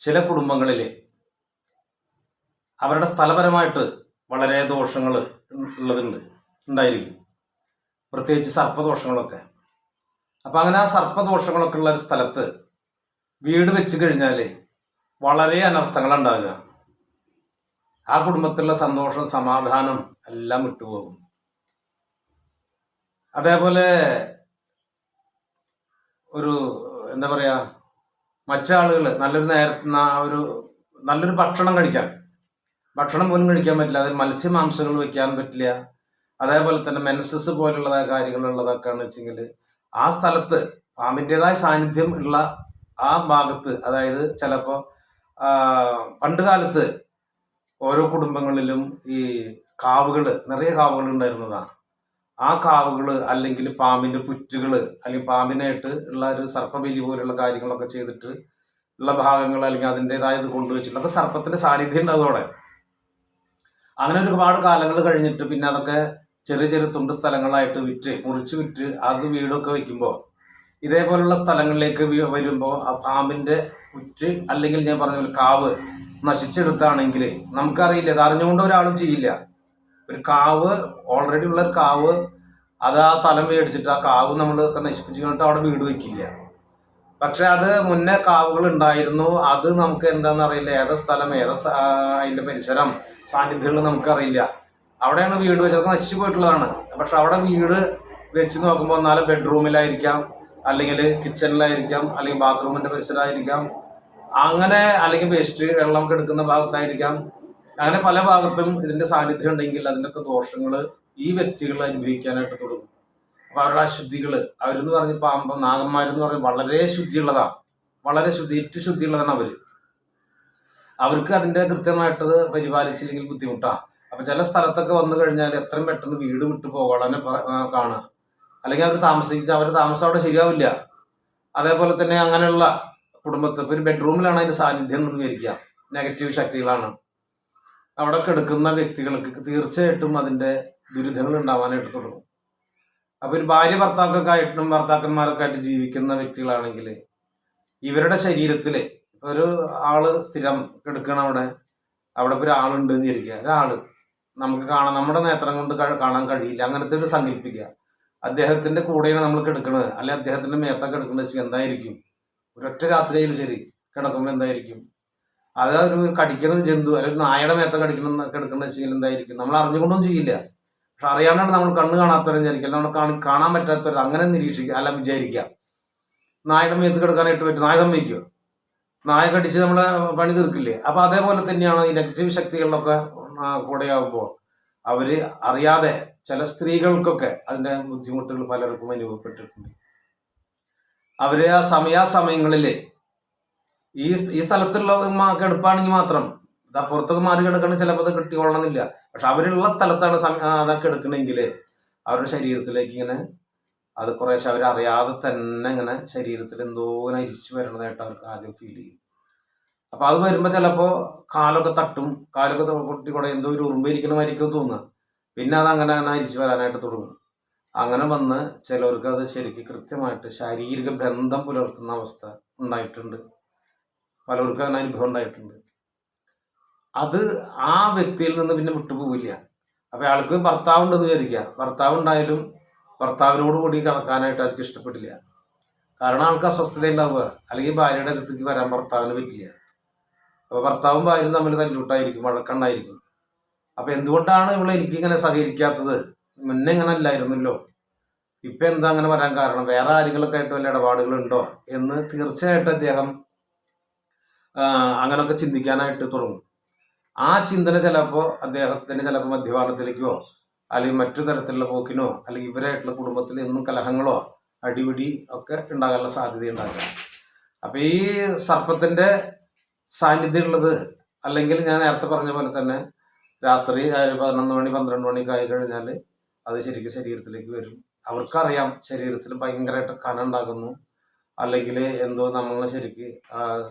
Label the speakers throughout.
Speaker 1: ചില കുടുംബങ്ങളിൽ അവരുടെ സ്ഥലപരമായിട്ട് വളരെ ദോഷങ്ങൾ ഉള്ളതുണ്ട് ഉണ്ടായിരിക്കും. പ്രത്യേകിച്ച് സർപ്പദോഷങ്ങളൊക്കെ. അപ്പം അങ്ങനെ ആ സർപ്പദോഷങ്ങളൊക്കെ ഉള്ള ഒരു സ്ഥലത്ത് വീട് വെച്ച് കഴിഞ്ഞാൽ വളരെ അനർത്ഥങ്ങൾ ഉണ്ടാകുക ആ കുടുംബത്തിലുള്ള സന്തോഷം സമാധാനം എല്ലാം വിട്ടുപോകും. അതേപോലെ ഒരു എന്താ പറയാ മറ്റാളുകൾ നല്ലൊരു നേര ഒരു നല്ലൊരു ഭക്ഷണം കഴിക്കാൻ. ഭക്ഷണം പോലും കഴിക്കാൻ പറ്റില്ല. അതിൽ മത്സ്യമാംസങ്ങൾ വെക്കാൻ പറ്റില്ല. അതേപോലെ തന്നെ മെൻസസ് പോലുള്ളതായ കാര്യങ്ങളുള്ളതൊക്കെയാണെന്ന് വെച്ചെങ്കിൽ ആ സ്ഥലത്ത് പാമ്പിന്റെതായ സാന്നിധ്യം ഉള്ള ആ ഭാഗത്ത് അതായത് ചിലപ്പോൾ പണ്ട് കാലത്ത് ഓരോ കുടുംബങ്ങളിലും ഈ കാവുകൾ നിറയെ കാവുകൾ ഉണ്ടായിരുന്നതാണ് ആ കാവുകൾ അല്ലെങ്കിൽ പാമ്പിന്റെ പുറ്റുകൾ അല്ലെങ്കിൽ പാമ്പിനായിട്ട് ഉള്ള ഒരു സർപ്പബലി പോലുള്ള കാര്യങ്ങളൊക്കെ ചെയ്തിട്ട് ഉള്ള ഭാഗങ്ങൾ അല്ലെങ്കിൽ അതിന്റെതായത് കൊണ്ടുവച്ചിട്ടുള്ള സർപ്പത്തിന്റെ സാന്നിധ്യം ഉണ്ടാവും അവിടെ. അങ്ങനെ ഒരുപാട് കാലങ്ങൾ കഴിഞ്ഞിട്ട് പിന്നെ അതൊക്കെ ചെറിയ ചെറിയ തുണ്ട് സ്ഥലങ്ങളായിട്ട് വിറ്റ് മുറിച്ച് വിറ്റ് അത് വീടൊക്കെ വെക്കുമ്പോൾ ഇതേപോലുള്ള സ്ഥലങ്ങളിലേക്ക് വരുമ്പോൾ ആ പാമ്പിന്റെ പുറ്റ് അല്ലെങ്കിൽ ഞാൻ പറഞ്ഞ കാവ് നശിച്ചെടുത്താണെങ്കിൽ നമുക്കറിയില്ല ഇത് അറിഞ്ഞുകൊണ്ട് ഒരാളും ചെയ്യില്ല. ഒരു കാവ് ഓൾറെഡി ഉള്ള ഒരു കാവ് അത് ആ സ്ഥലം മേടിച്ചിട്ട് ആ കാവ് നമ്മളൊക്കെ കഴിഞ്ഞിട്ട് അവിടെ വീട് വെക്കില്ല. പക്ഷെ അത് മുന്നേ കാവുകൾ ഉണ്ടായിരുന്നു. അത് നമുക്ക് എന്താണെന്ന് അറിയില്ല. ഏതാ സ്ഥലം ഏതാ അതിന്റെ പരിസരം സാന്നിധ്യങ്ങൾ നമുക്കറിയില്ല അവിടെയാണ് വീട് വെച്ചത്. അത് നശിച്ചു പോയിട്ടുള്ളതാണ്. പക്ഷെ അവിടെ വീട് വെച്ച് നോക്കുമ്പോൾ നാല് ബെഡ്റൂമിലായിരിക്കാം അല്ലെങ്കിൽ കിച്ചണിലായിരിക്കാം അല്ലെങ്കിൽ ബാത്റൂമിന്റെ പരിസരമായിരിക്കാം. അങ്ങനെ അല്ലെങ്കിൽ വേസ്റ്റ് വെള്ളം എടുക്കുന്ന ഭാഗത്തായിരിക്കാം. അങ്ങനെ പല ഭാഗത്തും ഇതിന്റെ സാന്നിധ്യം ഉണ്ടെങ്കിൽ അതിന്റെ ഒക്കെ ദോഷങ്ങൾ ഈ വ്യക്തികൾ അനുഭവിക്കാനായിട്ട് തുടങ്ങും. അപ്പൊ അവരുടെ അശുദ്ധികൾ അവരെന്ന് പറഞ്ഞ പാമ്പം നാഗന്മാരെന്ന് പറഞ്ഞ വളരെ ശുദ്ധിയുള്ളതാണ്. വളരെ ശുദ്ധി ഏറ്റവും ശുദ്ധിയുള്ളതാണ് അവർ. അവർക്ക് അതിന്റെ കൃത്യമായിട്ട് പരിപാലിച്ചില്ലെങ്കിൽ ബുദ്ധിമുട്ടാണ് അപ്പൊ ചില സ്ഥലത്തൊക്കെ വന്നു കഴിഞ്ഞാൽ എത്രയും പെട്ടെന്ന് വീട് വിട്ടു പോകാനെ കാണുക. അല്ലെങ്കിൽ അവർ താമസിച്ച അവരുടെ താമസം അവിടെ ശരിയാവില്ല. അതേപോലെ തന്നെ അങ്ങനെയുള്ള കുടുംബത്തിൽ ഒരു ബെഡ്റൂമിലാണ് അതിന്റെ സാന്നിധ്യം എന്ന് വിചാരിക്കുക. നെഗറ്റീവ് ശക്തികളാണ്. അവിടെ കിടക്കുന്ന വ്യക്തികൾക്ക് തീർച്ചയായിട്ടും അതിന്റെ ദുരിതങ്ങൾ ഉണ്ടാവാനായിട്ട് തുടങ്ങും. അപ്പൊ ഒരു ഭാര്യ ഭർത്താക്കൊക്കെ ആയിട്ടും ഭർത്താക്കന്മാരൊക്കെ ആയിട്ട് ജീവിക്കുന്ന വ്യക്തികളാണെങ്കിൽ ഇവരുടെ ശരീരത്തിൽ ഒരു ആൾ സ്ഥിരം കിടക്കണം അവിടെ അവിടെ ഇപ്പൊ ഒരാളുണ്ട് എന്ന് വിചാരിക്കുക. ഒരാൾ നമുക്ക് കാണാൻ നമ്മുടെ നേത്രം കൊണ്ട് കാണാൻ കഴിയില്ല. അങ്ങനത്തെ ഒരു സങ്കല്പിക്കുക. അദ്ദേഹത്തിന്റെ കൂടെയാണ് നമ്മൾ കിടക്കുന്നത് അല്ലെ അദ്ദേഹത്തിന്റെ മേത്തൊക്കെ കിടക്കുന്നത് എന്തായിരിക്കും? ഒരൊറ്റ രാത്രിയിൽ ശരി. കിടക്കുമ്പോൾ എന്തായിരിക്കും? അത് ഒരു കടിക്കുന്ന ഒരു ജന്തു അല്ലെങ്കിൽ നായയുടെ മേത്ത കടിക്കുന്ന കിടക്കുന്ന വെച്ചാൽ എന്തായിരിക്കും? നമ്മൾ അറിഞ്ഞുകൊണ്ടൊന്നും ചെയ്യില്ല. പക്ഷെ അറിയാണ്ടാണ് നമ്മൾ കണ്ണ് കാണാത്തവരെ വിചാരിക്കുക. നമ്മൾ കാണി കാണാൻ പറ്റാത്തവർ അങ്ങനെ നിരീക്ഷിക്കുക അല്ല വിചാരിക്കുക. നായയുടെ മേത്ത് കിടക്കാനായിട്ട് പറ്റും. നായ സമ്മതിക്കുക നായ കടിച്ച് നമ്മളെ പണി തീർക്കില്ലേ? അപ്പൊ അതേപോലെ തന്നെയാണ് ഈ നെഗറ്റീവ് ശക്തികളിലൊക്കെ കൂടെയാകുമ്പോൾ അവർ അറിയാതെ ചില സ്ത്രീകൾക്കൊക്കെ അതിന്റെ ബുദ്ധിമുട്ടുകൾ പലർക്കും അനുഭവപ്പെട്ടിട്ടുണ്ട്. അവർ ആ സമയാസമയങ്ങളിൽ ഈ ഈ സ്ഥലത്തുള്ള എടുപ്പാണെങ്കിൽ മാത്രം. ഇതാ മാറി കിടക്കണ ചിലപ്പോൾ അത് കിട്ടിക്കൊള്ളണമെന്നില്ല. പക്ഷെ അവരുള്ള സ്ഥലത്താണ് അതൊക്കെ എടുക്കണമെങ്കിൽ അവരുടെ ശരീരത്തിലേക്ക് ഇങ്ങനെ അത് കുറേശ്ശെ അവരറിയാതെ തന്നെ ഇങ്ങനെ ശരീരത്തിൽ എന്തോ ഇങ്ങനെ ഇരിച്ചു വരുന്നതായിട്ട് അവർക്ക് ആദ്യം ഫീൽ ചെയ്യും. അപ്പൊ അത് വരുമ്പോൾ ചിലപ്പോ കാലൊക്കെ തട്ടും കാലൊക്കെ പൊട്ടി കൂടെ എന്തോ ഒരു ഉറുമ്പിരിക്കണ മാതിരിക്കും തോന്നുക. പിന്നെ അത് അങ്ങനെ അങ്ങനെ അരിച്ചു വരാനായിട്ട് തുടങ്ങും. അങ്ങനെ വന്ന് ചിലവർക്ക് അത് ശരിക്കും കൃത്യമായിട്ട് ശാരീരിക ബന്ധം പുലർത്തുന്ന അവസ്ഥ ഉണ്ടായിട്ടുണ്ട്. പലർക്കും അങ്ങനെ അനുഭവം ഉണ്ടായിട്ടുണ്ട്. അത് ആ വ്യക്തിയിൽ നിന്ന് പിന്നെ വിട്ടുപോകില്ല അപ്പൊ അയാൾക്ക് ഭർത്താവ് ഉണ്ടെന്ന് വിചാരിക്കുക. ഭർത്താവ് ഉണ്ടായാലും ഭർത്താവിനോട് കൂടി കിടക്കാനായിട്ട് അവർക്ക് ഇഷ്ടപ്പെട്ടില്ല. കാരണം ആൾക്ക് അസ്വസ്ഥത ഉണ്ടാവുക. അല്ലെങ്കിൽ ഭാര്യയുടെ അടുത്തേക്ക് വരാൻ ഭർത്താവിന് പറ്റില്ല. അപ്പൊ ഭർത്താവും ഭാര്യയും തമ്മിൽ തല്ലൂട്ടായിരിക്കും വഴക്കണ്ടായിരിക്കും. അപ്പൊ എന്തുകൊണ്ടാണ് ഇവിടെ എനിക്കിങ്ങനെ സഹകരിക്കാത്തത്? മുന്നേ ഇങ്ങനെ അല്ലായിരുന്നല്ലോ. ഇപ്പൊ എന്താ അങ്ങനെ വരാൻ കാരണം? വേറെ ആരെങ്കിലൊക്കെ ആയിട്ട് വല്ല ഇടപാടുകളുണ്ടോ എന്ന് തീർച്ചയായിട്ടും അദ്ദേഹം ആ, അങ്ങനൊക്കെ ചിന്തിക്കാനായിട്ട് തുടങ്ങും. ആ ചിന്തന ചിലപ്പോൾ അദ്ദേഹത്തിന് ചിലപ്പോൾ മദ്യപാനത്തിലേക്കോ അല്ലെങ്കിൽ മറ്റു തരത്തിലുള്ള പോക്കിനോ അല്ലെങ്കിൽ ഇവരായിട്ടുള്ള കുടുംബത്തിൽ എന്നും കലഹങ്ങളോ അടിപിടി ഒക്കെ ഉണ്ടാകാനുള്ള സാധ്യത ഉണ്ടാകാം അപ്പൊ ഈ സർപ്പത്തിന്റെ സാന്നിധ്യം ഉള്ളത് അല്ലെങ്കിൽ ഞാൻ നേരത്തെ പറഞ്ഞ പോലെ തന്നെ രാത്രി പതിനൊന്ന് മണി പന്ത്രണ്ട് മണിയൊക്കെ ആയി കഴിഞ്ഞാൽ അത് ശരിക്കും ശരീരത്തിലേക്ക് വരും. അവർക്കറിയാം ശരീരത്തിൽ ഭയങ്കരമായിട്ട് കന ഉണ്ടാകുന്നു. അല്ലെങ്കിൽ എന്തോ നമ്മൾ ശരിക്ക്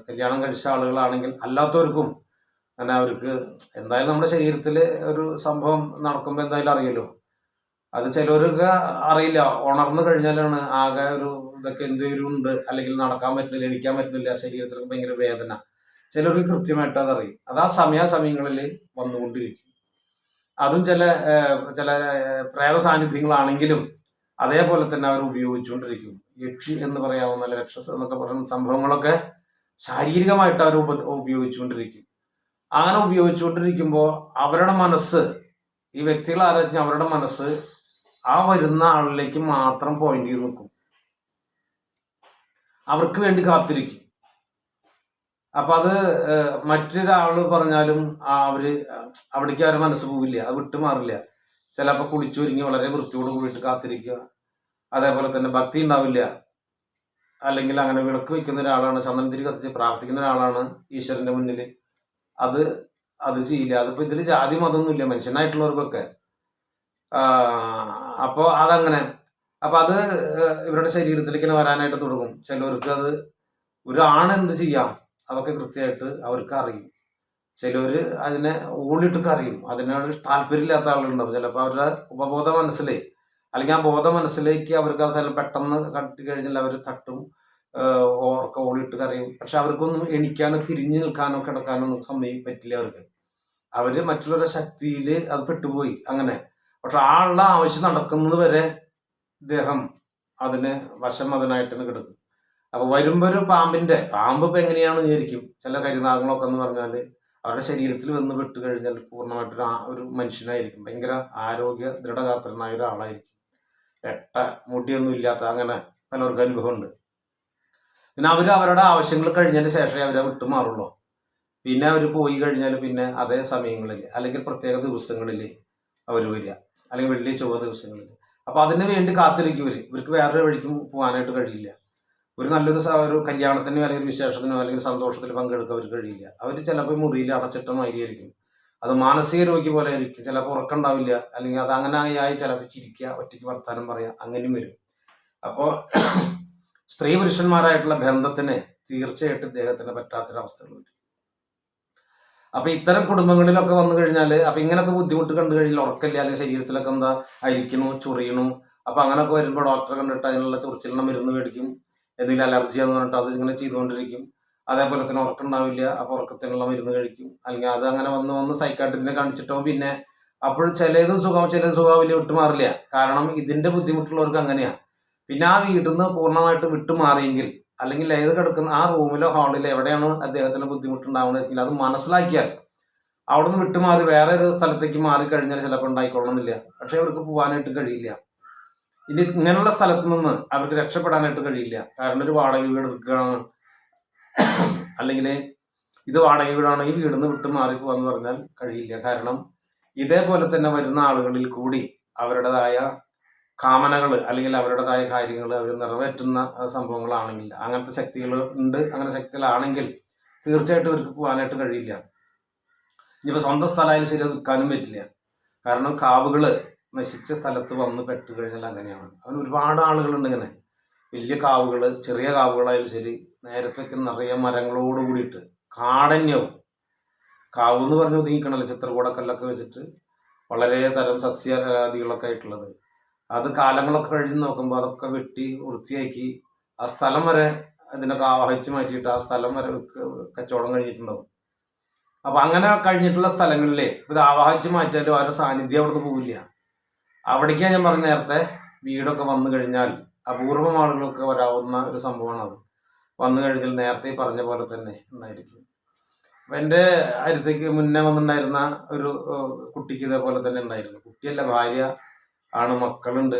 Speaker 1: കല്യാണം കഴിച്ച ആളുകളാണെങ്കിൽ അല്ലാത്തവർക്കും അങ്ങനെ അവർക്ക് എന്തായാലും നമ്മുടെ ശരീരത്തിൽ ഒരു സംഭവം നടക്കുമ്പോൾ എന്തായാലും അറിയല്ലോ. അത് ചിലവർക്ക് അറിയില്ല. ഉണർന്നു കഴിഞ്ഞാലാണ് ആകെ ഒരു ഇതൊക്കെ എന്തെങ്കിലും ഉണ്ട് അല്ലെങ്കിൽ നടക്കാൻ പറ്റുന്നില്ല എണിക്കാൻ പറ്റുന്നില്ല ശരീരത്തിൽ ഭയങ്കര വേദന. ചിലവർക്ക് കൃത്യമായിട്ട് അതറിയും. അത് ആ സമയാസമയങ്ങളിൽ വന്നുകൊണ്ടിരിക്കും. അതും ചില ചില പ്രേത സാന്നിധ്യങ്ങളാണെങ്കിലും അതേപോലെ തന്നെ അവർ ഉപയോഗിച്ചുകൊണ്ടിരിക്കും. യക്ഷി എന്ന് പറയാവുന്ന രക്ഷസ് എന്നൊക്കെ പറയുന്ന സംഭവങ്ങളൊക്കെ ശാരീരികമായിട്ട് അവർ ഉപ ഉപയോഗിച്ചുകൊണ്ടിരിക്കും. അങ്ങനെ ഉപയോഗിച്ചുകൊണ്ടിരിക്കുമ്പോൾ അവരുടെ മനസ്സ് ഈ വ്യക്തികൾ ആലോചിച്ച അവരുടെ മനസ്സ് ആ വരുന്ന ആളിലേക്ക് മാത്രം പോയിന്റ് ചെയ്ത് നിൽക്കും. അവർക്ക് വേണ്ടി കാത്തിരിക്കും. അപ്പൊ അത് മറ്റൊരാൾ പറഞ്ഞാലും അവർ അവിടേക്ക് അവരുടെ മനസ്സ് പോവില്ല അത് വിട്ടുമാറില്ല. ചിലപ്പോൾ കുളിച്ചു ഒരുങ്ങി വളരെ വൃത്തിയോട് കൂടിയിട്ട് കാത്തിരിക്കുക. അതേപോലെ തന്നെ ഭക്തി ഉണ്ടാവില്ല. അല്ലെങ്കിൽ അങ്ങനെ വിളക്ക് വെക്കുന്ന ഒരാളാണ് ചന്ദനത്തിരി കത്തിച്ച് പ്രാർത്ഥിക്കുന്ന ഒരാളാണ് ഈശ്വരന്റെ മുന്നിൽ. അത് അത് ചെയ്യില്ല. അതിപ്പോ ഇതിൽ ജാതി മതമൊന്നുമില്ല മനുഷ്യനായിട്ടുള്ളവർക്കൊക്കെ. അപ്പോൾ അതങ്ങനെ. അപ്പൊ അത് ഇവരുടെ ശരീരത്തിലേക്ക് തന്നെ വരാനായിട്ട് തുടങ്ങും. ചിലവർക്ക് അത് ഒരു ആണ് എന്ത് ചെയ്യാം? അതൊക്കെ കൃത്യമായിട്ട് അവർക്ക് അറിയും. ചിലവര് അതിനെ ഊളിട്ടൊക്കെ അറിയും അതിനോട് താല്പര്യമില്ലാത്ത ആളുകളുണ്ടാവും. ചിലപ്പോൾ അവരുടെ ഉപബോധ മനസ്സിലേ അല്ലെങ്കിൽ ആ ബോധം മനസ്സിലേക്ക് അവർക്ക് സ്ഥലം പെട്ടെന്ന് കട്ടി കഴിഞ്ഞാൽ അവർ തട്ടും ഓർക്ക ഓടിയിട്ട് കറിയും പക്ഷെ അവർക്കൊന്നും എണിക്കാനോ തിരിഞ്ഞു നിൽക്കാനോ കിടക്കാനോ ഒന്നും സമയം പറ്റില്ല അവർക്ക്. അവർ മറ്റുള്ളവരുടെ ശക്തിയിൽ അത് പെട്ടുപോയി അങ്ങനെ. പക്ഷെ ആളുടെ ആവശ്യം നടക്കുന്നത് വരെ ഇദ്ദേഹം അതിന് വശം അതിനായിട്ട് കിടക്കും. അപ്പൊ വരുമ്പോ ഒരു പാമ്പിന്റെ പാമ്പ് ഇപ്പൊ എങ്ങനെയാണ് വിചാരിക്കും. ചില കരിനാഗങ്ങളൊക്കെ എന്ന് പറഞ്ഞാൽ അവരുടെ ശരീരത്തിൽ വന്ന് പെട്ട് കഴിഞ്ഞാൽ പൂർണമായിട്ടൊരു ആ- ഒരു മനുഷ്യനായിരിക്കും. ഭയങ്കര ആരോഗ്യ ദൃഢഗാത്രനായ ഒരാളായിരിക്കും. എട്ട മുടിയൊന്നും ഇല്ലാത്ത അങ്ങനെ പലർക്കും അനുഭവമുണ്ട്. പിന്നെ അവർ അവരുടെ ആവശ്യങ്ങൾ കഴിഞ്ഞതിന് ശേഷമേ അവരെ വിട്ടു മാറുള്ളൂ. പിന്നെ അവർ പോയി കഴിഞ്ഞാൽ പിന്നെ അതേ സമയങ്ങളിൽ അല്ലെങ്കിൽ പ്രത്യേക ദിവസങ്ങളിൽ അവർ വരിക. അല്ലെങ്കിൽ വെള്ളി ചൊവ്വ ദിവസങ്ങളിൽ. അപ്പൊ അതിന് വേണ്ടി കാത്തിരിക്കും ഇവർ ഇവർക്ക് വേറൊരു വഴിക്കും പോകാനായിട്ട് കഴിയില്ല. ഒരു നല്ലൊരു ഒരു കല്യാണത്തിനോ അല്ലെങ്കിൽ വിശേഷത്തിനോ അല്ലെങ്കിൽ സന്തോഷത്തിൽ പങ്കെടുക്കാൻ അവർക്ക് കഴിയില്ല. അവർ ചിലപ്പോൾ മുറിയിൽ അടച്ചിട്ട മാതിരിയായിരിക്കും അത് മാനസിക രോഗി പോലെ ആയിരിക്കും. ചിലപ്പോൾ ഉറക്കമുണ്ടാവില്ല അല്ലെങ്കിൽ അത് അങ്ങനെ ആയി ചിലപ്പോൾ ചിരിക്കുക ഒറ്റയ്ക്ക് വർത്താനം പറയുക അങ്ങനെയും വരും. അപ്പോൾ സ്ത്രീ പുരുഷന്മാരായിട്ടുള്ള ബന്ധത്തിന് തീർച്ചയായിട്ടും ഇദ്ദേഹത്തിന് പറ്റാത്തൊരവസ്ഥകൾ വരും അപ്പൊ ഇത്തരം കുടുംബങ്ങളിലൊക്കെ വന്നു കഴിഞ്ഞാൽ അപ്പൊ ഇങ്ങനൊക്കെ ബുദ്ധിമുട്ട് കണ്ടു കഴിഞ്ഞാൽ ഉറക്കല്ല അല്ലെങ്കിൽ ശരീരത്തിലൊക്കെ എന്താ അരിക്കണു ചൊറിയണു. അപ്പൊ അങ്ങനൊക്കെ വരുമ്പോൾ ഡോക്ടറെ കണ്ടിട്ട് അതിനുള്ള ചൊറിച്ചിലിന് മരുന്ന് മേടിക്കും. എന്തെങ്കിലും അലർജി എന്ന് പറഞ്ഞിട്ട് അത് ഇങ്ങനെ ചെയ്തുകൊണ്ടിരിക്കും. അതേപോലെ തന്നെ ഉറക്കമുണ്ടാവില്ല അപ്പൊ ഉറക്കത്തിനുള്ള മരുന്ന് കഴിക്കും. അല്ലെങ്കിൽ അത് അങ്ങനെ വന്ന് വന്ന് സൈക്കാട്ടിനെ കാണിച്ചിട്ടോ പിന്നെ അപ്പോൾ ചിലത് സുഖം ചിലത് സുഖാവില്ല വിട്ടുമാറില്ല കാരണം ഇതിന്റെ ബുദ്ധിമുട്ടുള്ളവർക്ക് അങ്ങനെയാ. പിന്നെ ആ വീട്ടിൽ നിന്ന് പൂർണമായിട്ട് വിട്ടുമാറിയെങ്കിൽ അല്ലെങ്കിൽ ഏത് കിടക്കുന്ന ആ റൂമിലോ ഹാളിലോ എവിടെയാണ് അദ്ദേഹത്തിന് ബുദ്ധിമുട്ടുണ്ടാവുന്നത് അത് മനസ്സിലാക്കിയാൽ അവിടെ നിന്ന് വിട്ടുമാറി വേറെ ഒരു സ്ഥലത്തേക്ക് മാറി കഴിഞ്ഞാൽ ചിലപ്പോൾ ഉണ്ടായിക്കൊള്ളണമെന്നില്ല പക്ഷെ അവർക്ക് പോകാനായിട്ട് കഴിയില്ല. ഇനി ഇങ്ങനെയുള്ള സ്ഥലത്ത് നിന്ന് അവർക്ക് രക്ഷപ്പെടാനായിട്ട് കഴിയില്ല. കാരണം ഒരു വാടക വീട് എടുക്കുകയാണ് അല്ലെങ്കിൽ ഇത് വാടക വീടാണ്? ഈ വീടിൽ നിന്ന് വിട്ടു മാറിപ്പോവാന്ന് പറഞ്ഞാൽ കഴിയില്ല. കാരണം ഇതേപോലെ തന്നെ വരുന്ന ആളുകളിൽ കൂടി അവരുടേതായ കാമനകൾ അല്ലെങ്കിൽ അവരുടേതായ കാര്യങ്ങൾ അവർ നിറവേറ്റുന്ന സംഭവങ്ങളാണെങ്കിൽ അങ്ങനത്തെ ശക്തികൾ ഉണ്ട് അങ്ങനെ ശക്തികളാണെങ്കിൽ തീർച്ചയായിട്ടും ഇവർക്ക് പോകാനായിട്ട് കഴിയില്ല. ഇനിയിപ്പോൾ സ്വന്തം സ്ഥലമായാലും ശരി നിൽക്കാനും പറ്റില്ല. കാരണം കാവുകൾ നശിച്ച സ്ഥലത്ത് വന്ന് പെട്ടുകഴിഞ്ഞാൽ അങ്ങനെയാണ്. അവന് ഒരുപാട് ആളുകളുണ്ട് ഇങ്ങനെ. വലിയ കാവുകൾ ചെറിയ കാവുകളായാലും ശരി നേരത്തൊക്കെ നിറയെ മരങ്ങളോട് കൂടിയിട്ട് കാടന്യവും കാവ് എന്ന് പറഞ്ഞ് ഒതുങ്ങിക്കണല്ലോ ചിത്രകൂടക്കല്ലൊക്കെ വെച്ചിട്ട്? വളരെ തരം സസ്യാദികളൊക്കെ ആയിട്ടുള്ളത്. അത് കാലങ്ങളൊക്കെ കഴിഞ്ഞ് നോക്കുമ്പോൾ അതൊക്കെ വെട്ടി വൃത്തിയാക്കി ആ സ്ഥലം വരെ അതിനൊക്കെ ആവഹിച്ച് മാറ്റിയിട്ട് ആ സ്ഥലം വരെ കച്ചവടം കഴിഞ്ഞിട്ടുണ്ടാവും. അപ്പൊ അങ്ങനെ കഴിഞ്ഞിട്ടുള്ള സ്ഥലങ്ങളിലെ ഇത് ആവാഹിച്ച് മാറ്റിയാലും ആരുടെ സാന്നിധ്യം അവിടുന്ന് പോവില്ല. അവിടേക്കാണ് ഞാൻ പറഞ്ഞ നേരത്തെ വീടൊക്കെ വന്നു കഴിഞ്ഞാൽ അപൂർവം ആളുകളൊക്കെ വരാവുന്ന ഒരു സംഭവമാണ് അത് വന്നു കഴിഞ്ഞാൽ നേരത്തെ പറഞ്ഞ പോലെ തന്നെ ഉണ്ടായിരിക്കും അപ്പൊ എന്റെ അടുത്തേക്ക് മുന്നേ വന്നിട്ടുണ്ടായിരുന്ന ഒരു കുട്ടിക്ക് ഇതേപോലെ തന്നെ ഉണ്ടായിരുന്നു. കുട്ടിയല്ല ഭാര്യ ആണ് മക്കളുണ്ട്.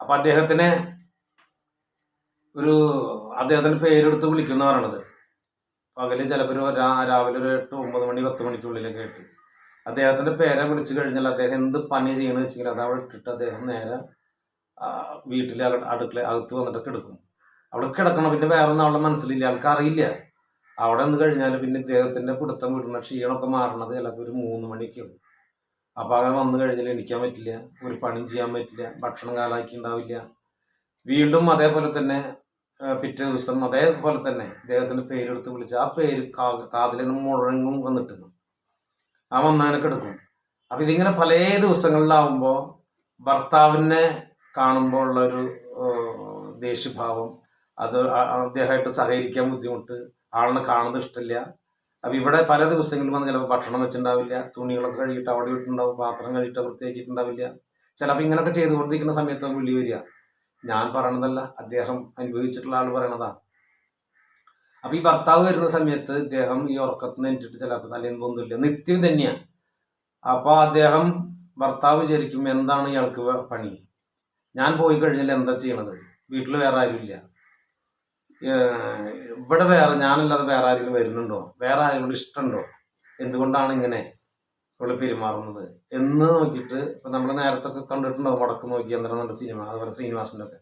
Speaker 1: അപ്പൊ അദ്ദേഹത്തിന് ഒരു അദ്ദേഹത്തിന്റെ പേരെടുത്ത് വിളിക്കുന്ന പറയണത് പകൽ ചിലപ്പോൾ ഒരു രാവിലെ ഒരു എട്ട് ഒമ്പത് മണി പത്ത് മണിക്കുള്ളിലൊക്കെ ആയിട്ട്. അദ്ദേഹത്തിന്റെ പേരെ വിളിച്ചു കഴിഞ്ഞാൽ അദ്ദേഹം എന്ത് പണി ചെയ്യണമെന്ന് വെച്ചെങ്കിൽ അതാ അവിടെ ഇട്ടിട്ട് അദ്ദേഹം നേരെ വീട്ടിലെ അടുക്കള അകത്ത് വന്നിട്ട് കിടക്കും അവിടെ കിടക്കണം പിന്നെ വേറെ ഒന്നും അവളുടെ മനസ്സിലില്ല. ആൾക്ക് അറിയില്ല അവിടെ നിന്ന് കഴിഞ്ഞാൽ പിന്നെ ഇദ്ദേഹത്തിന്റെ പിടുത്തം വിടുന്ന ക്ഷീണമൊക്കെ മാറണത് ചിലപ്പോൾ ഒരു മൂന്ന് മണിക്ക് അപ്പോൾ അപ്പൊ അങ്ങനെ വന്നു കഴിഞ്ഞാൽ എണിക്കാൻ പറ്റില്ല. ഒരു പണിയും ചെയ്യാൻ പറ്റില്ല. ഭക്ഷണം കാലാക്കി ഉണ്ടാവില്ല. വീണ്ടും അതേപോലെ തന്നെ പിറ്റേ ദിവസം അതേപോലെ തന്നെ ഇദ്ദേഹത്തിന്റെ പേരെടുത്ത് വിളിച്ച് ആ പേര് കാ- കാതിലിന് മുഴങ്ങും വന്നിട്ടുണ്ട് ആ വന്നാനൊക്കെ എടുക്കും. അപ്പൊ ഇതിങ്ങനെ പല ദിവസങ്ങളിലാവുമ്പോ ഭർത്താവിനെ കാണുമ്പോൾ ഉള്ളൊരു ദേഷ്യഭാവം. അത് അദ്ദേഹമായിട്ട് സഹകരിക്കാൻ ബുദ്ധിമുട്ട്. ആളിനെ കാണുന്നത് ഇഷ്ടമില്ല. അപ്പം ഇവിടെ പല ദിവസങ്ങളിലും വന്ന് ചിലപ്പോൾ ഭക്ഷണം വെച്ചിട്ടുണ്ടാവില്ല. തുണികളൊക്കെ കഴുകിയിട്ട് അവിടെ ഇട്ടുണ്ടാവും പാത്രം കഴുകിയിട്ട് വൃത്തിയാക്കിയിട്ടുണ്ടാവില്ല. ചിലപ്പോൾ ഇങ്ങനെയൊക്കെ ചെയ്തുകൊണ്ടിരിക്കുന്ന സമയത്ത് വിളി വരിക. ഞാൻ പറയണതല്ല. അദ്ദേഹം അനുഭവിച്ചിട്ടുള്ള ആൾ പറയണതാണ് അപ്പം ഈ ഭർത്താവ് വരുന്ന സമയത്ത് ഇദ്ദേഹം ഈ ഉറക്കത്തിന് എനിച്ചിട്ട് ചിലപ്പോൾ തലേന്ന് പോകുന്നില്ല. നിത്യം തന്നെയാണ് അപ്പോൾ അദ്ദേഹം ഭർത്താവ് വിചാരിക്കും എന്താണ് ഇയാൾക്ക് പണി? ഞാൻ പോയി കഴിഞ്ഞാൽ എന്താ ചെയ്യണത്? വീട്ടിൽ വേറെ ആരുമില്ല. ഇവിടെ വേറെ ഞാനല്ലാതെ വേറെ ആരെങ്കിലും വരുന്നുണ്ടോ? വേറെ ആരെങ്കിലും ഇഷ്ടമുണ്ടോ? എന്തുകൊണ്ടാണ് ഇങ്ങനെ ഇവൾ പെരുമാറുന്നത്? എന്ന് നോക്കിയിട്ട് ഇപ്പൊ നമ്മൾ നേരത്തെ ഒക്കെ കണ്ടിട്ടുണ്ടാവും വടക്ക് നോക്കി എന്താണ് സിനിമ അതുപോലെ ശ്രീനിവാസന്റെ ഒക്കെ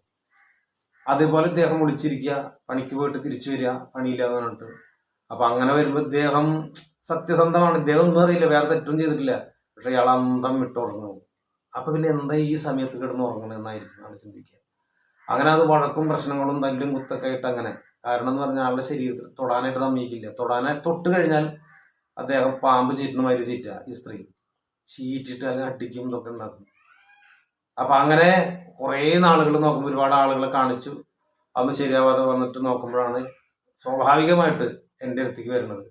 Speaker 1: അതേപോലെ ഇദ്ദേഹം വിളിച്ചിരിക്കുക പണിക്ക് പോയിട്ട് തിരിച്ചു വരിക പണിയില്ലാന്ന് പറഞ്ഞിട്ട്. അപ്പൊ അങ്ങനെ വരുമ്പോൾ ഇദ്ദേഹം സത്യസന്ധമാണ്. ഇദ്ദേഹം ഒന്നും അറിയില്ല വേറെ തെറ്റും ചെയ്തിട്ടില്ല. പക്ഷെ ഇയാൾ അന്തം വിട്ടുറങ്ങും അപ്പൊ പിന്നെ എന്താ ഈ സമയത്ത് കിടന്ന് ഉറങ്ങണമെന്നായിരിക്കും ആണ് ചിന്തിക്കുക. അങ്ങനെ അത് വഴക്കും പ്രശ്നങ്ങളും തല്ലും കുത്തൊക്കെ ആയിട്ട് അങ്ങനെ. കാരണം എന്ന് പറഞ്ഞാൽ ആളുടെ ശരീരത്തിൽ തൊടാനായിട്ട് സമ്മതിക്കില്ല. തൊടാനായി തൊട്ട് കഴിഞ്ഞാൽ അദ്ദേഹം പാമ്പ് ചീറ്റണമാതിരി ചീറ്റ ഈ സ്ത്രീ. ചീറ്റിട്ട് അല്ലെങ്കിൽ അടിക്കും ഇതൊക്കെ ഉണ്ടാക്കും. അപ്പൊ അങ്ങനെ കുറേ നാളുകൾ നോക്കുമ്പോൾ ഒരുപാട് ആളുകളെ കാണിച്ചു. അന്ന് ശരിയാവാതെ വന്നിട്ട് നോക്കുമ്പോഴാണ് സ്വാഭാവികമായിട്ട് എന്റെ അടുത്തേക്ക് വരുന്നത്.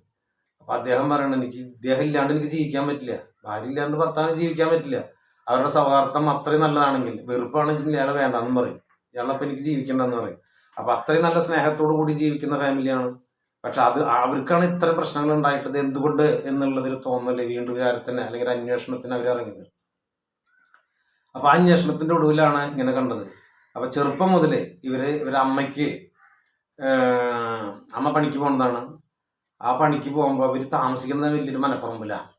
Speaker 1: അപ്പൊ അദ്ദേഹം പറയണെനിക്ക് ഇദ്ദേഹം ഇല്ലാണ്ട് എനിക്ക് ജീവിക്കാൻ പറ്റില്ല. ഭാര്യ ഇല്ലാണ്ട് ഭർത്താവിന് ജീവിക്കാൻ പറ്റില്ല. അവരുടെ സൗഹാർദ്ദം അത്രയും നല്ലതാണെങ്കിൽ വെറുപ്പാണെങ്കിൽ ഇയാളെ വേണ്ടെന്ന് പറയും. ഇയാളപ്പം എനിക്ക് ജീവിക്കണ്ടെന്ന് പറയും. അപ്പൊ അത്രയും നല്ല സ്നേഹത്തോടു കൂടി ജീവിക്കുന്ന ഫാമിലിയാണ് പക്ഷെ അത് അവർക്കാണ് ഇത്തരം പ്രശ്നങ്ങൾ ഉണ്ടായിട്ടത് എന്തുകൊണ്ട് എന്നുള്ളതൊരു തോന്നൽ വീണ്ടും വികാരത്തിന് അല്ലെങ്കിൽ അന്വേഷണത്തിന് അവർ ഇറങ്ങിയത്. അപ്പൊ ആ അന്വേഷണത്തിന്റെ ഒടുവിലാണ് ഇങ്ങനെ കണ്ടത്. അപ്പൊ ചെറുപ്പം മുതലേ ഇവർ ഇവരെ അമ്മയ്ക്ക് അമ്മ പണിക്ക് പോകുന്നതാണ് ആ പണിക്ക് പോകുമ്പോൾ അവർ താമസിക്കുന്നത് വലിയൊരു മനപ്പറമ്പിലാണ്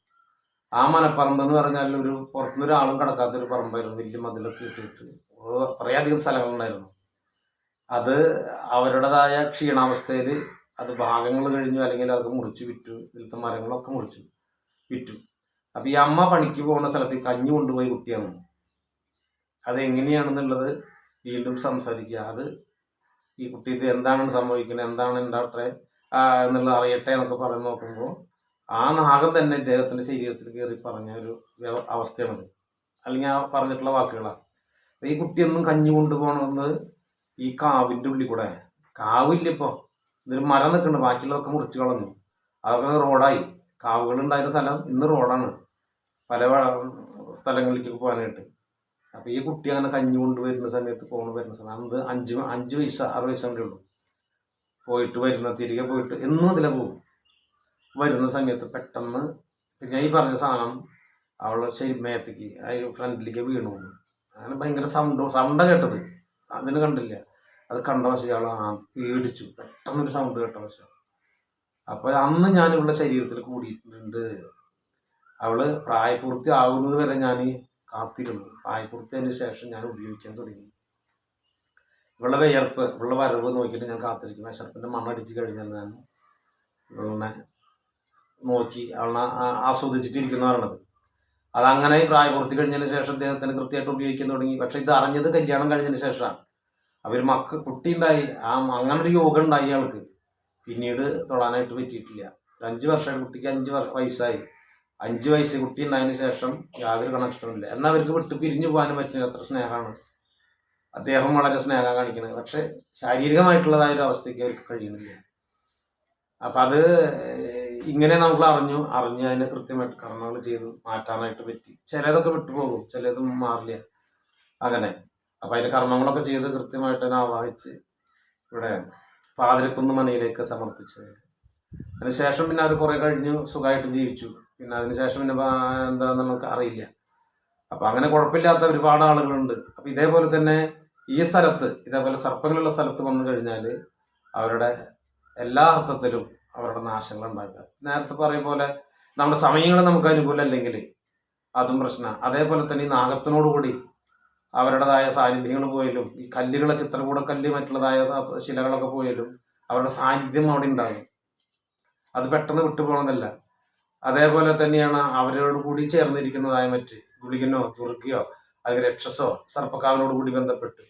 Speaker 1: ആ മനപ്പറമ്പ് എന്ന് പറഞ്ഞാൽ ഒരു പുറത്തുനിന്ന് ഒരാളും കടക്കാത്തൊരു പറമ്പായിരുന്നു വലിയ മതിലൊക്കെ ഇട്ടിട്ട്. കുറേ അധികം സ്ഥലങ്ങളുണ്ടായിരുന്നു. അത് അവരുടേതായ ക്ഷീണാവസ്ഥയിൽ അത് ഭാഗങ്ങൾ കഴിഞ്ഞു അല്ലെങ്കിൽ അത് മുറിച്ച് വിറ്റു ഇതിലത്തെ മരങ്ങളൊക്കെ മുറിച്ചു വിറ്റു. അപ്പം ഈ അമ്മ പണിക്ക് പോകുന്ന സ്ഥലത്ത് കഞ്ഞി കൊണ്ടുപോയി കുട്ടിയാണ്. അതെങ്ങനെയാണെന്നുള്ളത് വീണ്ടും സംസാരിക്കുക. അത് ഈ കുട്ടി ഇത് എന്താണ് സംഭവിക്കുന്നത് എന്താണ് ഉണ്ടാവട്ടെ എന്നുള്ളത് അറിയട്ടെ എന്നൊക്കെ പറഞ്ഞ് നോക്കുമ്പോൾ ആ നാഗം തന്നെ ഇദ്ദേഹത്തിന്റെ ശരീരത്തിൽ കയറി പറഞ്ഞ ഒരു അവസ്ഥയാണത്. അല്ലെങ്കിൽ ആ പറഞ്ഞിട്ടുള്ള വാക്കുകളാണ് ഈ കുട്ടിയൊന്നും കഞ്ഞി കൊണ്ടുപോകണമെന്ന് ഈ കാവിന്റെ ഉള്ളിൽ കൂടെ. കാവില്ല ഇപ്പൊ. ഇതൊരു മരം നിൽക്കുന്നുണ്ട്. ബാക്കിയുള്ളതൊക്കെ മുറിച്ച് കളഞ്ഞു. അതൊക്കെ റോഡായി. കാവുകൾ ഉണ്ടായിരുന്ന സ്ഥലം ഇന്ന് റോഡാണ്. പല സ്ഥലങ്ങളിലേക്കൊക്കെ സ്ഥലങ്ങളിലേക്ക് പോകാനായിട്ട്. അപ്പൊ ഈ കുട്ടി അങ്ങനെ കഞ്ഞി കൊണ്ട് വരുന്ന സമയത്ത് പോകണ വരുന്ന സമയം അന്ന് അഞ്ച് അഞ്ച് വയസ്സ് ആറ് വയസ്സേ ഉള്ളൂ. പോയിട്ട് വരുന്ന തിരികെ പോയിട്ട് എന്നും അതിലെ പോകും. വരുന്ന സമയത്ത് പെട്ടെന്ന് പിന്നെ ഈ പറഞ്ഞ സാധനം അവളെ ശരിമേത്തേക്ക് അതിന് ഫ്രണ്ടിലേക്ക് വീണു. അങ്ങനെ ഭയങ്കര സൗണ്ട് സൗണ്ട കേട്ടത്. അതിന് കണ്ടില്ല. അത് കണ്ട വശം അയാൾ ആ പേടിച്ചു. പെട്ടെന്നൊരു സൗണ്ട് കേട്ട വശം അപ്പൊ അന്ന് ഞാൻ ഇവളുടെ ശരീരത്തിൽ കൂടിയിട്ടുണ്ട്. അവൾ പ്രായപൂർത്തി ആകുന്നത് വരെ ഞാൻ കാത്തിരുന്നു. പ്രായപൂർത്തിയതിന് ശേഷം ഞാൻ ഉപയോഗിക്കാൻ തുടങ്ങി. ഇവളുടെ വിയർപ്പ് ഇവളുടെ വരവ് നോക്കിയിട്ട് ഞാൻ കാത്തിരിക്കും വിശപ്പിന്റെ മണ്ണടിച്ച് കഴിഞ്ഞാൽ ഞാൻ ഇവളെ നോക്കി അവളെ ആസ്വദിച്ചിട്ടിരിക്കുന്നവരാണത്. അതങ്ങനെ പ്രായപൂർത്തി കഴിഞ്ഞതിന് ശേഷം അദ്ദേഹത്തിന് കൃത്യമായിട്ട് ഉപയോഗിക്കാൻ തുടങ്ങി. പക്ഷെ ഇത് അറിഞ്ഞത് കല്യാണം കഴിഞ്ഞതിന് ശേഷമാണ്. അവർ മക്ക കുട്ടി ഉണ്ടായി ആ അങ്ങനെ ഒരു യോഗം ഉണ്ടായി ആൾക്ക്. പിന്നീട് തൊടാനായിട്ട് പറ്റിയിട്ടില്ല. ഒരു അഞ്ച് വർഷമായി കുട്ടിക്ക് അഞ്ച് വയസ്സായി. അഞ്ച് വയസ്സ് കുട്ടി ഉണ്ടായതിനു ശേഷം യാതൊരു കണക്ഷനുമില്ല എന്നാൽ അവർക്ക് വിട്ട് പിരിഞ്ഞു പോകാനും പറ്റില്ല. അത്ര സ്നേഹമാണ്. അദ്ദേഹം വളരെ സ്നേഹം കാണിക്കുന്നത്. പക്ഷെ ശാരീരികമായിട്ടുള്ളതായ ഒരു അവസ്ഥയ്ക്ക് അവർക്ക് കഴിയുന്നില്ല. അപ്പം അത് ഇങ്ങനെ നമ്മൾ അറിഞ്ഞു അറിഞ്ഞ് അതിനെ കൃത്യമായിട്ട് കർമ്മങ്ങൾ ചെയ്ത് മാറ്റാനായിട്ട് പറ്റി. ചിലതൊക്കെ വിട്ടുപോകും ചിലത് മാറില്ല. അങ്ങനെ. അപ്പൊ അതിന്റെ കർമ്മങ്ങളൊക്കെ ചെയ്ത് കൃത്യമായിട്ട് തന്നെ ആവാഹിച്ച് ഇവിടെ പാതിരക്കുന്ന് മനയിലേക്ക് സമർപ്പിച്ചു. അതിനുശേഷം പിന്നെ അത് കുറെ കഴിഞ്ഞു സുഖമായിട്ട് ജീവിച്ചു. പിന്നെ അതിനുശേഷം പിന്നെ എന്താന്ന് നമുക്ക് അറിയില്ല. അപ്പൊ അങ്ങനെ കുഴപ്പമില്ലാത്ത ഒരുപാട് ആളുകളുണ്ട്. അപ്പൊ ഇതേപോലെ തന്നെ ഈ സ്ഥലത്ത് ഇതേപോലെ സർപ്പങ്ങളുള്ള സ്ഥലത്ത് വന്നു കഴിഞ്ഞാൽ അവരുടെ എല്ലാ അർത്ഥത്തിലും അവരുടെ നാശങ്ങൾ ഉണ്ടാക്കുക. നേരത്തെ പറയും പോലെ നമ്മുടെ സമയങ്ങൾ നമുക്ക് അനുകൂലമല്ലെങ്കിൽ അതും പ്രശ്നമാണ് അതേപോലെ തന്നെ ഈ നാഗത്തിനോട് കൂടി അവരുടേതായ സാന്നിധ്യങ്ങൾ പോയാലും ഈ കല്ലുകളെ ചിത്രകൂട കല്ല് മറ്റുള്ളതായ ശിലകളൊക്കെ പോയാലും അവരുടെ സാന്നിധ്യം അവിടെ ഉണ്ടാകും. അത് പെട്ടെന്ന് വിട്ടുപോകണമെന്നല്ല അതേപോലെ തന്നെയാണ് അവരോട് കൂടി ചേർന്നിരിക്കുന്നതായ മറ്റ് ഗുളികനോ ദുർഗയോ അല്ലെങ്കിൽ രക്ഷസോ സർപ്പക്കാവിനോട് കൂടി ബന്ധപ്പെട്ട്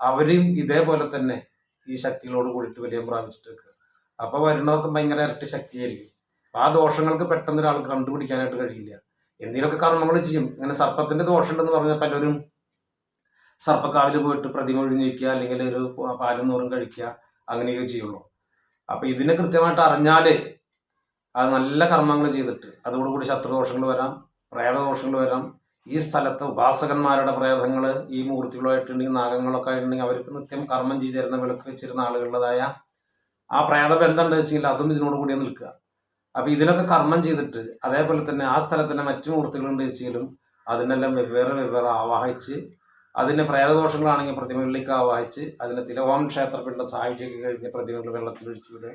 Speaker 1: അവരും ഇതേപോലെ തന്നെ ഈ ശക്തികളോട് കൂടിയിട്ട് വലിയ പ്രാപിച്ചിട്ട് നിൽക്കുക അപ്പൊ വരുന്നവർക്കും ഭയങ്കര ഇരട്ടി ശക്തിയായിരിക്കും. ആ ദോഷങ്ങൾക്ക് പെട്ടെന്ന് ഒരാൾക്ക് കണ്ടുപിടിക്കാനായിട്ട് കഴിയില്ല. എന്തെങ്കിലുമൊക്കെ കർമ്മങ്ങൾ ചെയ്യും. ഇങ്ങനെ സർപ്പത്തിന്റെ ദോഷമുണ്ടെന്ന് പറഞ്ഞാൽ പലരും സർപ്പക്കാവിൽ പോയിട്ട് പ്രതിമ ഒഴിഞ്ഞിരിക്കുക അല്ലെങ്കിൽ ഒരു പാലും നൂറും കഴിക്കുക അങ്ങനെയൊക്കെ ചെയ്യുള്ളൂ. അപ്പൊ ഇതിനെ കൃത്യമായിട്ട് അറിഞ്ഞാൽ അത് നല്ല കർമ്മങ്ങൾ ചെയ്തിട്ട് അതോടുകൂടി ശത്രുദോഷങ്ങൾ വരാം പ്രേതദോഷങ്ങൾ വരാം. ഈ സ്ഥലത്ത് ഉപാസകന്മാരുടെ പ്രേതങ്ങൾ ഈ മൂർത്തികളായിട്ടുണ്ടെങ്കിൽ നാഗങ്ങളൊക്കെ ആയിട്ടുണ്ടെങ്കിൽ അവർക്ക് നിത്യം കർമ്മം ചെയ്തിരുന്ന വിളക്ക് വെച്ചിരുന്ന ആളുകളുടേതായ ആ പ്രേതബന്ധം ഉണ്ട് വെച്ചാൽ അതും ഇതിനോട് കൂടി നിൽക്കുക. അപ്പൊ ഇതിനൊക്കെ കർമ്മം ചെയ്തിട്ട് അതേപോലെ തന്നെ ആ സ്ഥലത്തിന്റെ മറ്റു മൂർത്തികളുണ്ട് വെച്ചാലും അതിനെല്ലാം വെവ്വേറെ വെവ്വേറെ ആവാഹിച്ച് അതിന്റെ പ്രേതദോഷങ്ങളാണെങ്കിൽ പ്രതിമകളിലേക്ക് ആവാഹിച്ച് അതിനെ തിലവാം ക്ഷേത്രപിണ്ഡം സഹായിച്ചൊക്കെ കഴിഞ്ഞ് പ്രതിമകൾ വെള്ളത്തിലൊഴിച്ചു വിടുക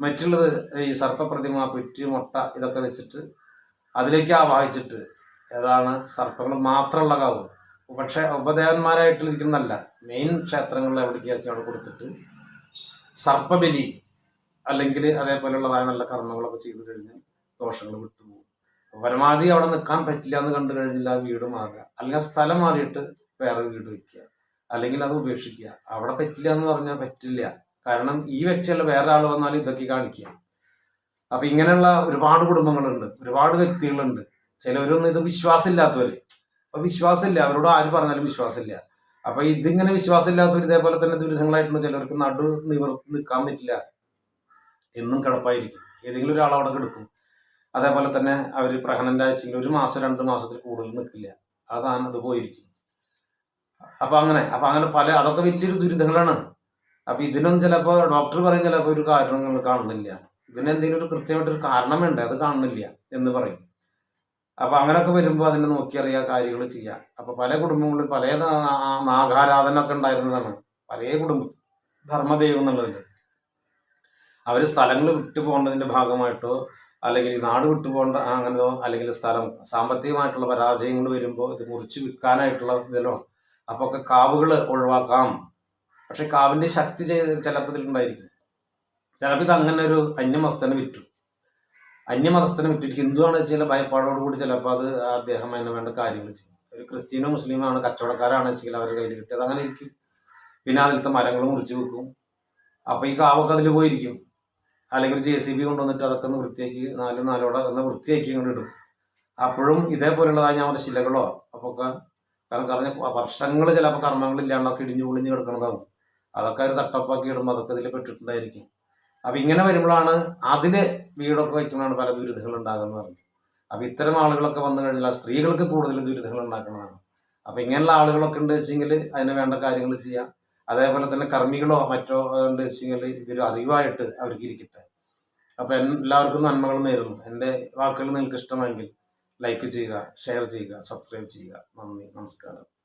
Speaker 1: മറ്റുള്ളത് ഈ സർപ്പപ്രതിമ പുറ്റി മുട്ട ഇതൊക്കെ വെച്ചിട്ട് അതിലേക്ക് ആവാഹിച്ചിട്ട് ഏതാണ് സർപ്പങ്ങൾ മാത്രമുള്ള കാവ്. പക്ഷെ ഉപദേവന്മാരായിട്ടിരിക്കുന്നതല്ല. മെയിൻ ക്ഷേത്രങ്ങളിൽ എവിടേക്ക് അവിടെ കൊടുത്തിട്ട് സർപ്പബലി അല്ലെങ്കിൽ അതേപോലെയുള്ളതായ നല്ല കർമ്മങ്ങളൊക്കെ ചെയ്തു കഴിഞ്ഞാൽ ദോഷങ്ങൾ വിട്ടുപോകും. പരമാവധി അവിടെ നിൽക്കാൻ പറ്റില്ല എന്ന് കണ്ടു കഴിഞ്ഞാൽ ആ വീട് മാറുക. അല്ലെങ്കിൽ സ്ഥലം മാറിയിട്ട് വേറെ വീട് വെക്കുക അല്ലെങ്കിൽ അത് ഉപേക്ഷിക്കുക. അവിടെ പറ്റില്ല എന്ന് പറഞ്ഞാൽ പറ്റില്ല. കാരണം ഈ വ്യക്തിയല്ല വേറെ ആൾ വന്നാൽ ഇതൊക്കെ കാണിക്കുക. അപ്പൊ ഇങ്ങനെയുള്ള ഒരുപാട് കുടുംബങ്ങളുണ്ട്. ഒരുപാട് വ്യക്തികളുണ്ട്. ചിലവരൊന്നും ഇത് വിശ്വാസമില്ലാത്തവര്. അപ്പൊ വിശ്വാസമില്ല. അവരോട് ആര് പറഞ്ഞാലും വിശ്വാസമില്ല. അപ്പൊ ഇതിങ്ങനെ വിശ്വാസമില്ലാത്തവർ ഇതേപോലെ തന്നെ ദുരിതങ്ങളായിട്ടുള്ള ചിലർക്ക് നടു നിവർത്തി നിൽക്കാൻ പറ്റില്ല. എന്നും കിടപ്പായിരിക്കും. ഏതെങ്കിലും ഒരാൾ അവിടെ കിടക്കും. അതേപോലെ തന്നെ അവർ പ്രഹനന്റെ ആഴ്ചയിൽ ഒരു മാസം രണ്ട് മാസത്തിൽ കൂടുതൽ നിൽക്കില്ല. ആ സാധനം അത് പോയിരിക്കും. അപ്പൊ അങ്ങനെ അപ്പൊ അങ്ങനെ പല അതൊക്കെ വലിയൊരു ദുരിതങ്ങളാണ്. അപ്പൊ ഇതിനൊന്നും ചിലപ്പോ ഡോക്ടർ പറയും ചിലപ്പോ ഒരു കാരണങ്ങൾ കാണുന്നില്ല. ഇതിനെന്തെങ്കിലും ഒരു കൃത്യമായിട്ടൊരു കാരണം വേണ്ടേ? അത് കാണുന്നില്ല എന്ന് പറയും. അപ്പൊ അങ്ങനെയൊക്കെ വരുമ്പോൾ അതിനെ നോക്കിയറിയാ കാര്യങ്ങൾ ചെയ്യാം. അപ്പൊ പല കുടുംബങ്ങളിലും പല നാഗാരാധന ഒക്കെ ഉണ്ടായിരുന്നതാണ്. പല കുടുംബ ധർമ്മദൈവം എന്നുള്ളതിൽ അവർ സ്ഥലങ്ങൾ വിട്ടു പോകേണ്ടതിന്റെ ഭാഗമായിട്ടോ അല്ലെങ്കിൽ നാട് വിട്ടു പോകേണ്ട അല്ലെങ്കിൽ സ്ഥലം സാമ്പത്തികമായിട്ടുള്ള പരാജയങ്ങൾ വരുമ്പോൾ ഇത് മുറിച്ച് വിൽക്കാനായിട്ടുള്ള ഇതിലോ അപ്പൊ ഒക്കെ കാവുകൾ ഒഴിവാക്കാം. പക്ഷെ കാവിന്റെ ശക്തി ചെയ്ത് ചിലപ്പോൾ ഇതിലുണ്ടായിരിക്കും. ചിലപ്പോൾ ഇത് അങ്ങനെ ഒരു അന്യമസ്തന് വിറ്റു. അന്യമതസ്ഥനെ വിട്ടിട്ട് ഹിന്ദു ആണ് ചില ഭയപ്പാടോട് കൂടി ചിലപ്പോൾ അത് അദ്ദേഹം അതിന് വേണ്ട കാര്യങ്ങൾ ചെയ്യും. ഒരു ക്രിസ്ത്യനോ മുസ്ലിമോ ആണ് കച്ചവടക്കാരാണ് വെച്ചെങ്കിൽ അവരുടെ കയ്യിൽ കിട്ടിയത് അങ്ങനെ ഇരിക്കും. പിന്നെ അതിലത്തെ മരങ്ങൾ മുറിച്ച് വെക്കും. അപ്പോൾ ഈ കാവൊക്കെ അതിൽ പോയിരിക്കും. അല്ലെങ്കിൽ ജെ സി ബി കൊണ്ടുവന്നിട്ട് അതൊക്കെ ഒന്ന് വൃത്തിയാക്കി നാല് നാലോടെ ഒന്ന് വൃത്തിയാക്കി കൊണ്ട് ഇടും. അപ്പോഴും ഇതേപോലെയുള്ളതായ ഞാൻ ശിലകളോ അപ്പോൾ ഒക്കെ കാരണം പറഞ്ഞ വർഷങ്ങൾ ചിലപ്പോൾ കർമ്മങ്ങളില്ലാണ്ടൊക്കെ ഇടിഞ്ഞു പൊളിഞ്ഞ് കിടക്കുന്നതാവും അതൊക്കെ ഒരു തട്ടപ്പാക്കി ഇടുമ്പോൾ അതൊക്കെ ഇതിൽ പെട്ടിട്ടുണ്ടായിരിക്കും. അപ്പൊ ഇങ്ങനെ വരുമ്പോഴാണ് അതിന് വീടൊക്കെ വയ്ക്കുമ്പോഴാണ് പല ദുരിതങ്ങൾ ഉണ്ടാകുന്നത് പറഞ്ഞു അപ്പൊ ഇത്തരം ആളുകളൊക്കെ വന്നു കഴിഞ്ഞാൽ സ്ത്രീകൾക്ക് കൂടുതൽ ദുരിതങ്ങൾ ഉണ്ടാക്കുന്നതാണ് അപ്പൊ ഇങ്ങനെയുള്ള ആളുകളൊക്കെ ഉണ്ട് വെച്ചെങ്കിൽ അതിന് വേണ്ട കാര്യങ്ങൾ ചെയ്യാം. അതേപോലെ തന്നെ കർമ്മികളോ മറ്റോ ഉണ്ട് വെച്ചെങ്കിൽ ഇതൊരു അറിവായിട്ട് അവർക്ക് ഇരിക്കട്ടെ. അപ്പൊ എല്ലാവർക്കും നന്മകൾ നേരുന്നു. എന്റെ വാക്കുകൾ നിങ്ങൾക്ക് ഇഷ്ടമെങ്കിൽ ലൈക്ക് ചെയ്യുക ഷെയർ ചെയ്യുക സബ്സ്ക്രൈബ് ചെയ്യുക. നന്ദി നമസ്കാരം.